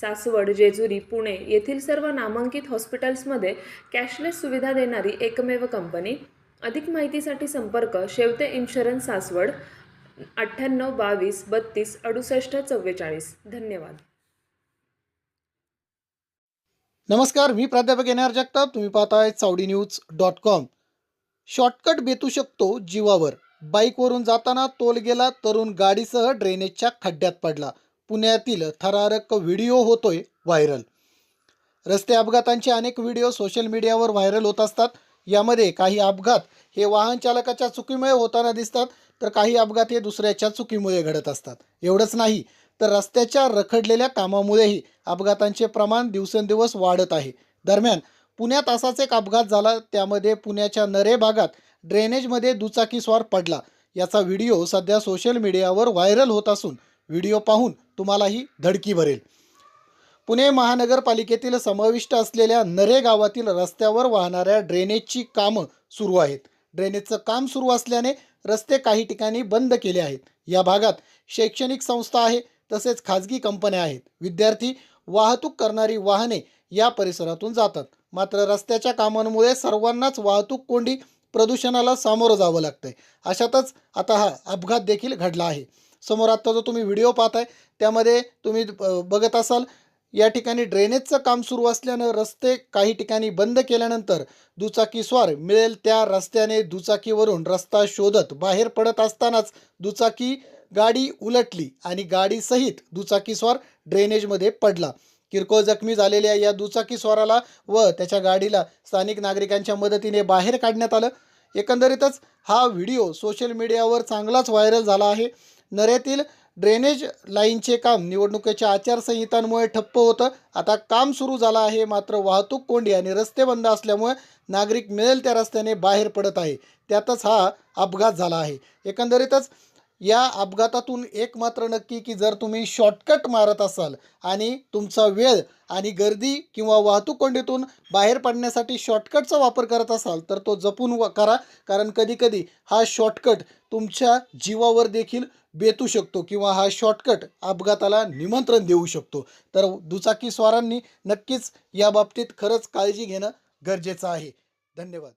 सासवड जेजुरी पुणे येथील सर्व नामांकित हॉस्पिटल्समध्ये कॅशलेस सुविधा देणारी एकमेव कंपनी. अधिक माहितीसाठी संपर्क शेवते इन्शुरन्स सासवड अठ्ठ्याण्णव बावीस बत्तीस अडुसष्ट चव्वेचाळीस. धन्यवाद. नमस्कार मी प्राध्यापक एन आर जगताप. तुम्ही पाहताय Chavadi news dot com. Shortcut बेतू शकतो जीवावर. बाईकवरून जाताना तोल गेला तरुण गाडीसह ड्रेनेजच्या खड्ड्यात पडला. पुण्यातील थरारक व्हिडिओ होतोय व्हायरल. रस्ते अपघातांचे अनेक व्हिडिओ सोशल मीडियावर व्हायरल होत असतात. यामध्ये काही अपघात हे वाहन चालकाच्या चुकीमुळे होताना दिसतात तर काही अपघात हे दुसऱ्याच्या चुकीमुळे घडत असतात. एवढंच नाही तर रस्त्याच्या रखडलेल्या कामामुळेही अपघातांचे प्रमाण दिवसेंदिवस वाढत आहे. दरम्यान पुण्यात असाच एक अपघात झाला त्यामध्ये पुण्याच्या नरे भागात ड्रेनेजमध्ये दुचाकीस्वार पडला. याचा व्हिडिओ सध्या सोशल मीडियावर व्हायरल होत असून व्हिडिओ पाहून तुम्हालाही धडकी भरेल. पुणे महानगरपालिकेतील समाविष्ट असलेल्या नरे गावातील रस्त्यावर वाहणाऱ्या ड्रेनेजची कामं सुरू आहेत. ड्रेनेजचं काम सुरू असल्याने रस्ते काही ठिकाणी बंद केले आहेत. या भागात शैक्षणिक संस्था आहे तसेच खाजगी कंपन्या आहेत. विद्यार्थी वाहतूक करणारी वाहने या परिसरातून जातात. मात्र रस्त्याच्या कामांमुळे सर्वांनाच वाहतूक कोंडी प्रदूषणाला सामोरं जावं लागतंय. अशातच आता हा अपघात देखील घडला आहे. समोर आत्ता जो तुम्ही व्हिडिओ पाहत आहे त्यामध्ये तुम्ही बघत असाल या ठिकाणी ड्रेनेजचं काम सुरू असल्यानं रस्ते काही ठिकाणी बंद केल्यानंतर दुचाकीस्वार मिळेल त्या रस्त्याने दुचाकीवरून रस्ता शोधत बाहेर पडत असतानाच दुचाकी गाडी उलटली आणि गाडीसहित दुचाकीस्वार ड्रेनेजमध्ये पडला. किरकोळ जखमी झालेल्या या दुचाकीस्वाराला व त्याच्या गाडीला स्थानिक नागरिकांच्या मदतीने बाहेर काढण्यात आलं. एकंदरीतच हा व्हिडिओ सोशल मीडियावर चांगलाच व्हायरल झाला आहे. नऱ्यातील ड्रेनेज लाईनचे काम निवडणुकीच्या आचारसंहितांमुळे ठप्प होतं. आता काम सुरू झालं आहे मात्र वाहतूक कोंडी आणि रस्ते बंद असल्यामुळे नागरिक मिळेल त्या रस्त्याने बाहेर पडत आहे. त्यातच हा अपघात झाला आहे. एकंदरीतच या अपघातातून एक मात्र नक्की की जर तुम्ही शॉर्टकट मारत असाल आणि तुमचा वेळ आणि गर्दी किंवा वाहतूक कोंडीतून बाहेर पडण्यासाठी शॉर्टकटचा वापर करत असाल तर तो जपून व- करा. कारण कधीकधी हा शॉर्टकट तुमच्या जीवावर देखील बेतू शकतो किंवा हा शॉर्टकट अपघाताला निमंत्रण देऊ शकतो. तर दुचाकी स्वारांनी नक्कीच या बाबतीत खरंच काळजी घेणं गरजेचं आहे. धन्यवाद.